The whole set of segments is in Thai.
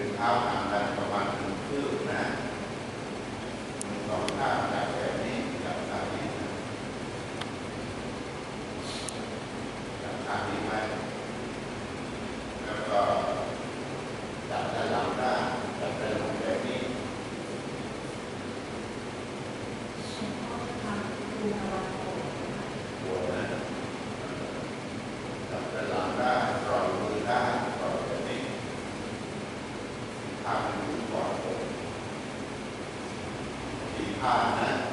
เป็นเท้าทางด้าน Ah, né?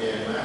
Yeah.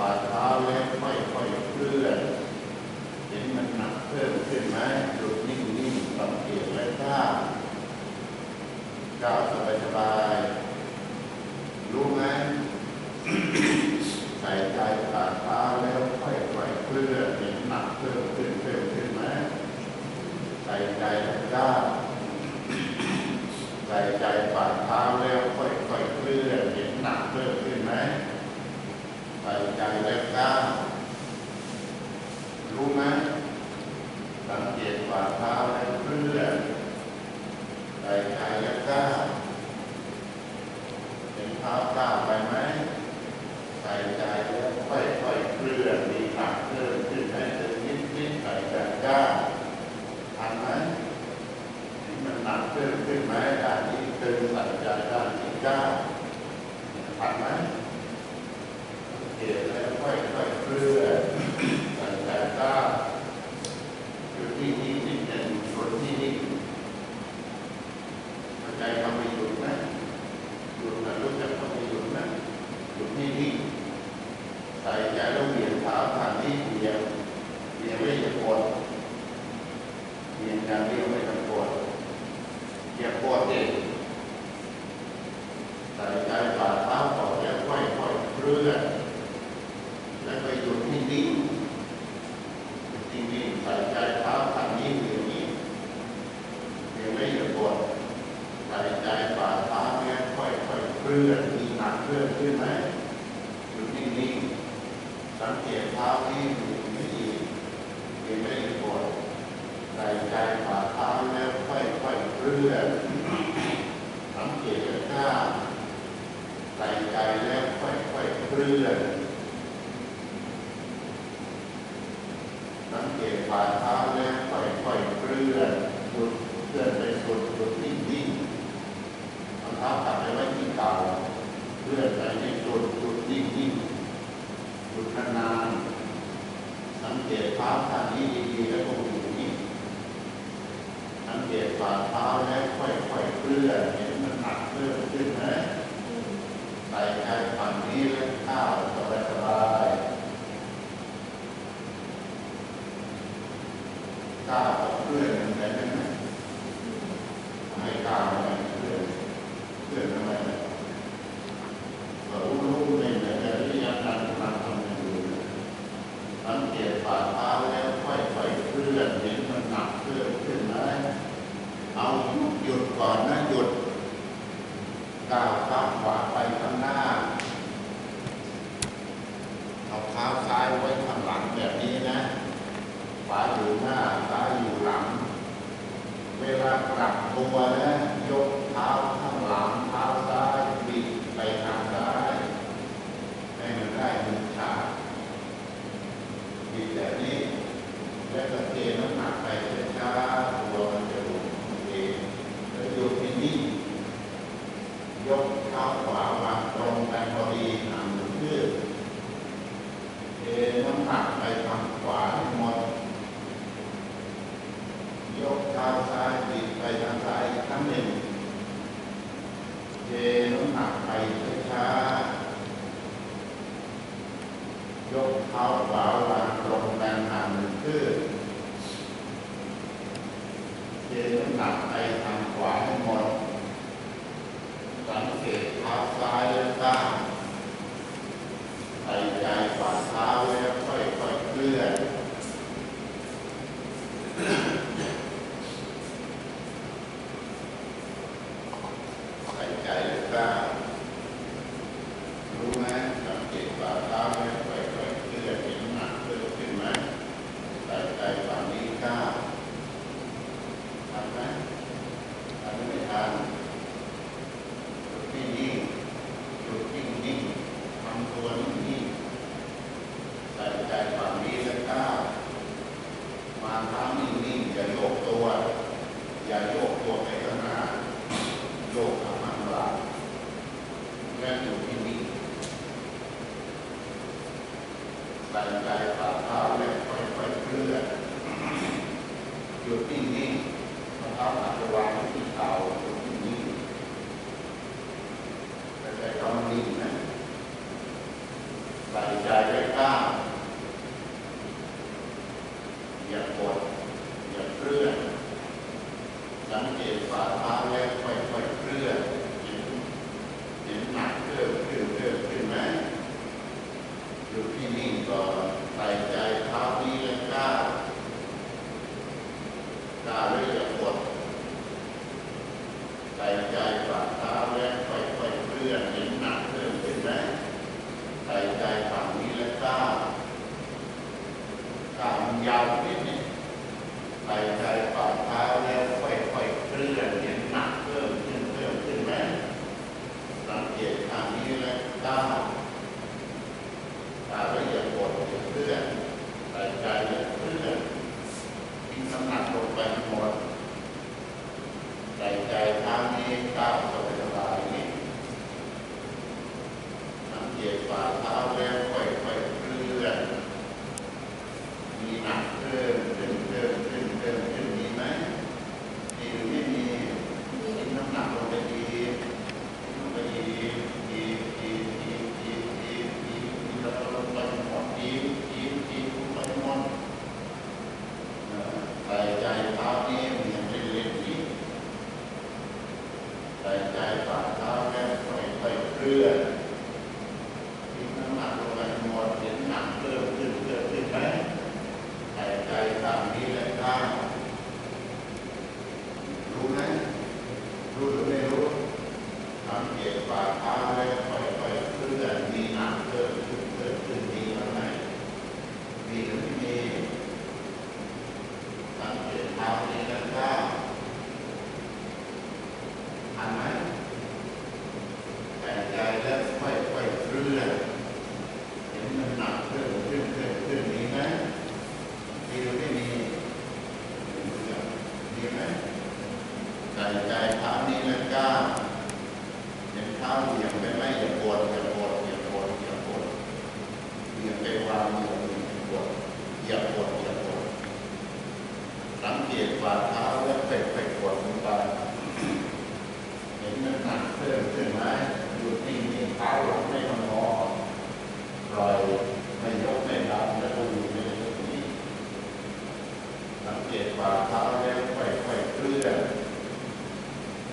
ฝ่าเท้าแล้วค่อยๆเคลื่อนเห็นมันหนักเพิ่มขึ้นไหมหยุดนิ่งๆสังเกตและท่าก้าวสบาย ไหมสังเกตฝ่าเท้าให้เพื่อนใส่กายก้าวเห็นเท้าก้าวไปไหมใส่ใจ Yeah. สังเกตได้าใจใจแล้วค่อยๆเคลื่อน ดึงน้ำหนักไปทางขวาให้หมดสังเกตขาซ้ายและข้าว nike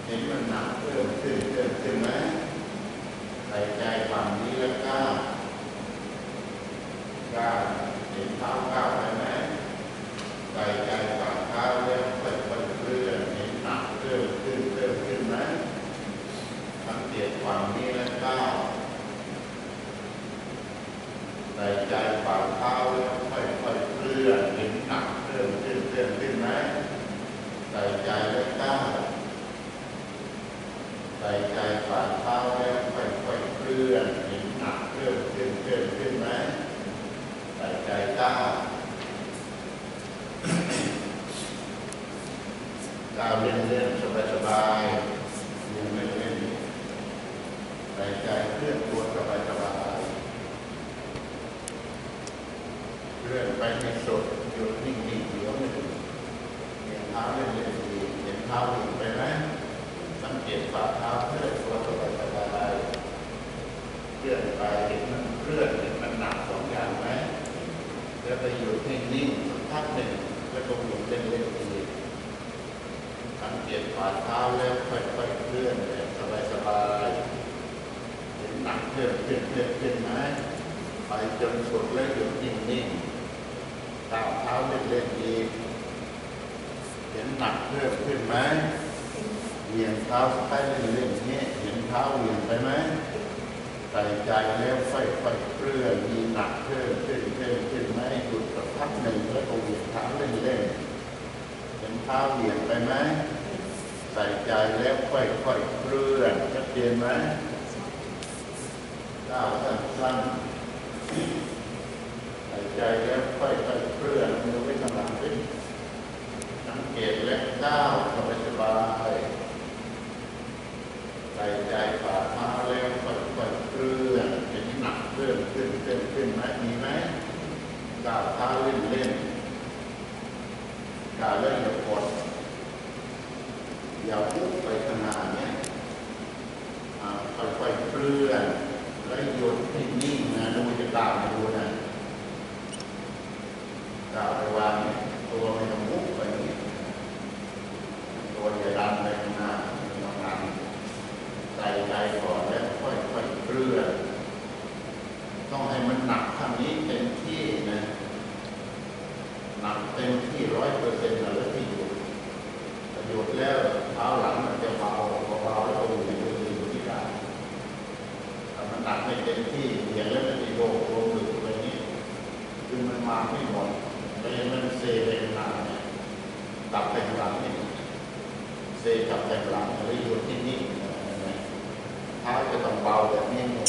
เห็นมันหนักเพิ่มขึ้นเพิ่มขึ้นไหมใส่ใจฝั่งนี้แล้วก้าว ลื่อนหิหนักเคลื่อนเคลื่อนเคลื่อนเคลื่อนไหมใส่ใจตั้งก้าวเล่นเล่นสบายสบายดูเล่นเล่นใส่ใจเคลื่อนตัวสบายสบายเคลื่อนไปให้สด บฝ่าเท้าแล้วค่อยๆเคลื่อนแบบสบายๆเห็นหนักเพิ่มเพิ่มนเคลื่อเคลื่อไหมไปจนสุดแล้วหยุดนิ่งๆก้าวเท้าเล่นๆอีกเห็นหนักเพิ่มนขึ้นไหมเหวียงเท้าไปเล่นๆนี้เห็นเท้าเหวียงไปไหมใส่ใจแล้วค่อยๆเคลื่อนมีหนักเพิ่มนเคลื่อนเพิ่มนเคลื่อไหมหยุดสักพักหนึ่งแล้วก็เหวี่ยงเท้าเล่นๆเห็นเท้าเหวียงไปไหม ใส่ใจแล้วค่อยๆเคลื่อนชัดเจนไหมก้าวสั้นๆใส่ใจ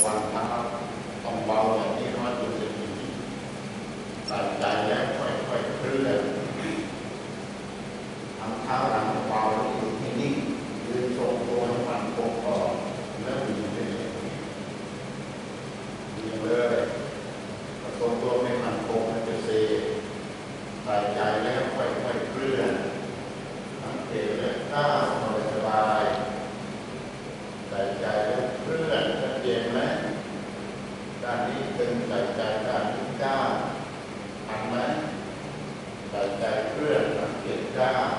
แบบนี้วางเท้าต้องเบาแบบนี้ร้อยเปอร์เซ็นต์จริงๆ ใส่ใจแล้วค่อยๆเคลื่อนทำเท้าหลังเบาแล้วอยู่ที่นิ่งยืนทรงตัวให้มันคงก่อนแล้วอยู่ที่นี่ยืนเลยถ้าทรงตัวไม่มันคงมันจะเซใส่ใจแล้วค่อยๆเคลื่อนสังเกตแล้วก้าวสบายๆใส่ใจแล้วเคลื่อนชัดเจนไหมด้านนี้ตึงใส่ใจด้านนี้ก้าว ทำไหมใส่ใจเคลื่อนสัง เ